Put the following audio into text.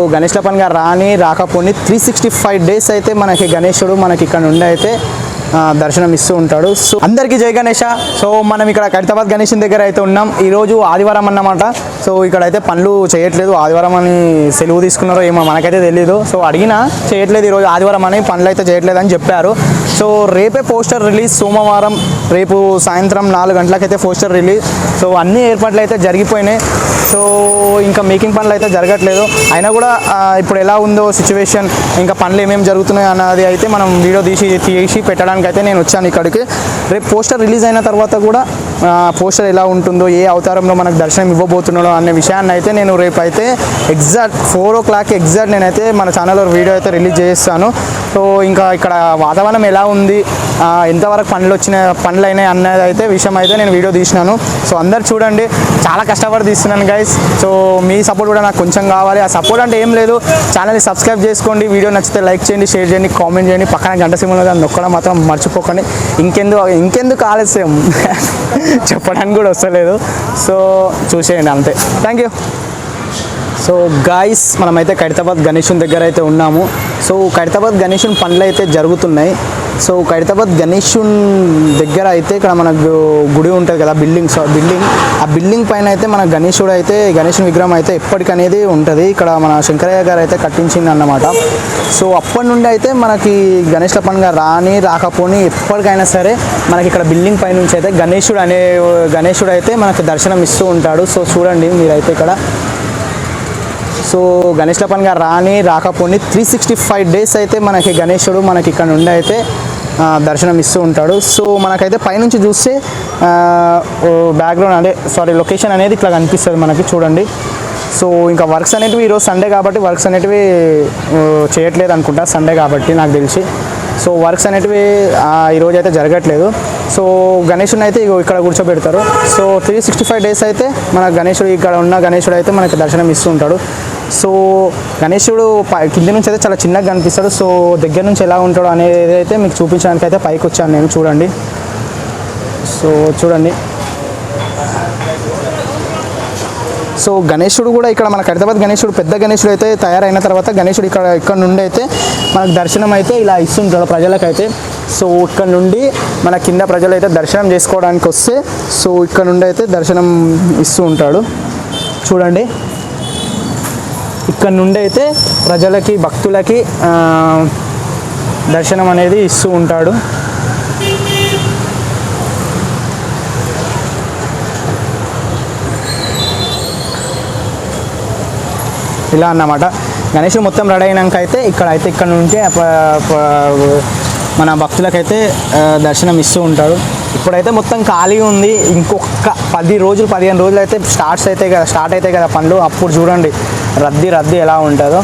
ఓ గణేష్ల పండుగ రాని రాకపోని త్రీ సిక్స్టీ ఫైవ్ డేస్ అయితే మనకి గణేశుడు మనకి ఇక్కడ నుండి అయితే దర్శనం ఇస్తూ ఉంటాడు. సో అందరికీ జై గణేష. సో మనం ఇక్కడ ఖైరతాబాద్ గణేష్ దగ్గర అయితే ఉన్నాం. ఈరోజు ఆదివారం అన్నమాట. సో ఇక్కడ అయితే పనులు చేయట్లేదు. ఆదివారం అని సెలవు తీసుకున్నారో ఏమో మనకైతే తెలియదు సో అడిగినా చేయట్లేదు ఈరోజు ఆదివారం అని పనులు అయితే చేయట్లేదు అని చెప్పారు. సో రేపే పోస్టర్ రిలీజ్. సోమవారం రేపు సాయంత్రం నాలుగు గంటలకైతే పోస్టర్ రిలీజ్. సో అన్ని ఏర్పాట్లు అయితే జరిగిపోయినాయి. సో ఇంకా మేకింగ్ పనులు అయితే జరగట్లేదు. అయినా కూడా ఇప్పుడు ఎలా ఉందో సిచ్యువేషన్ ఇంకా పనులు ఏమేమి జరుగుతున్నాయి అన్నది అయితే మనం వీడియో తీసి తీసి పెట్టడానికి అయితే నేను వచ్చాను ఇక్కడికి. రేపు పోస్టర్ రిలీజ్ అయిన తర్వాత కూడా పోస్టర్ ఎలా ఉంటుందో ఏ అవతారంలో మనకు దర్శనం ఇవ్వబోతున్నాడో అనే విషయాన్ని అయితే నేను రేపు అయితే exact four o'clock exact నేనైతే మన ఛానల్లో వీడియో అయితే రిలీజ్ చేస్తాను. సో ఇంకా ఇక్కడ వాతావరణం ఎలా ఉంది? ఎంతవరకు పనులు వచ్చిన పనులు అయినాయి అన్నది అయితే విషయం అయితే నేను వీడియో తీసినాను. సో అందరు చూడండి. చాలా కష్టపడి తీస్తున్నాను గైస్ సో మీ సపోర్ట్ కూడా నాకు కొంచెం కావాలి. ఆ సపోర్ట్ అంటే ఏం లేదు. ఛానల్ని సబ్స్క్రైబ్ చేసుకోండి. వీడియో నచ్చితే లైక్ చేయండి షేర్ చేయండి కామెంట్ చేయండి. పక్కన గంట సింహంలో దాన్ని నొక్కడం మాత్రం మర్చిపోకండి. ఇంకెందుకు ఇంకెందుకు ఆలస్యం? చెప్పడానికి కూడా వస్తలేదు. సో చూసేయండి అంతే. థ్యాంక్ యూ సో గాయస్ మనమైతే ఖైరతాబాద్ గణేషన్ దగ్గర అయితే ఉన్నాము. సో ఖైరతాబాద్ గణేషన్ పనులు అయితే జరుగుతున్నాయి. సో ఖైరతాబాద్ గణేషన్ దగ్గర అయితే ఇక్కడ మనకు గుడి ఉంటుంది కదా బిల్డింగ్ సో బిల్డింగ్. ఆ బిల్డింగ్ పైన అయితే మన గణేశుడు అయితే గణేషన్ విగ్రహం అయితే ఎప్పటికనేది ఉంటుంది. ఇక్కడ మన శంకరయ్య గారు అయితే కట్టించింది అన్నమాట సో అప్పటి నుండి అయితే మనకి గణేష్ల పండుగ రాని రాకపోని ఎప్పటికైనా సరే మనకి ఇక్కడ బిల్డింగ్ పై నుంచి అయితే గణేశుడు అనే గణేశుడు అయితే మనకు దర్శనం ఇస్తూ ఉంటాడు. సో చూడండి మీరైతే ఇక్కడ సో గణేష్ల పండుగ రాని రాకపోని త్రీ సిక్స్టీ ఫైవ్ డేస్ అయితే మనకి గణేశుడు మనకి ఇక్కడ నుండి అయితే దర్శనం ఇస్తూ ఉంటాడు. సో మనకైతే పైనుంచి చూస్తే బ్యాక్గ్రౌండ్ అంటే సారీ లొకేషన్ అనేది ఇట్లా కనిపిస్తుంది మనకి చూడండి. సో ఇంకా వర్క్స్ అనేటివి ఈరోజు సండే కాబట్టి వర్క్స్ అనేటివి చేయట్లేదు అనుకుంటా సండే కాబట్టి నాకు తెలిసి. సో వర్క్స్ అనేటివి ఈరోజు అయితే జరగట్లేదు. సో గణేషుని అయితే ఇగో ఇక్కడ కూర్చోబెడతారు. So three sixty five days అయితే మన గణేశుడు ఇక్కడ ఉన్న గణేశుడు అయితే మనకి దర్శనం ఇస్తూ ఉంటాడు. సో గణేశుడు పై కింద నుంచి అయితే చాలా చిన్నగా కనిపిస్తాడు. సో దగ్గర నుంచి ఎలా ఉంటాడు అనేది అయితే మీకు చూపించడానికి అయితే పైకి వచ్చాను నేను. చూడండి. సో చూడండి. సో గణేశుడు కూడా ఇక్కడ మన హైదరాబాద్ గణేశుడు పెద్ద గణేశుడు అయితే తయారైన తర్వాత గణేశుడు ఇక్కడ ఇక్కడ నుండి అయితే మనకు దర్శనం అయితే ఇలా ఇస్తుంటాడు ప్రజలకైతే. సో ఇక్కడ నుండి మన కింద ప్రజలు అయితే దర్శనం చేసుకోవడానికి వస్తే సో ఇక్కడ నుండి అయితే దర్శనం ఇస్తూ ఉంటాడు. చూడండి. ఇక్కడ నుండి అయితే ప్రజలకి భక్తులకి దర్శనం అనేది ఇస్తూ ఉంటాడు. ఇలా అన్నమాట. గణేష్ మొత్తం రెడీ అయినాక అయితే ఇక్కడ అయితే ఇక్కడ నుంచే మన భక్తులకైతే దర్శనం ఇస్తూ ఉంటాడు ఇప్పుడైతే మొత్తం ఖాళీ ఉంది. ఇంకొక పది రోజులు పదిహేను రోజులు అయితే స్టార్ట్స్ అయితే కదా స్టార్ట్ అయితే కదా పనులు అప్పుడు చూడండి. రద్దీ రద్దీ ఎలా ఉంటుందో.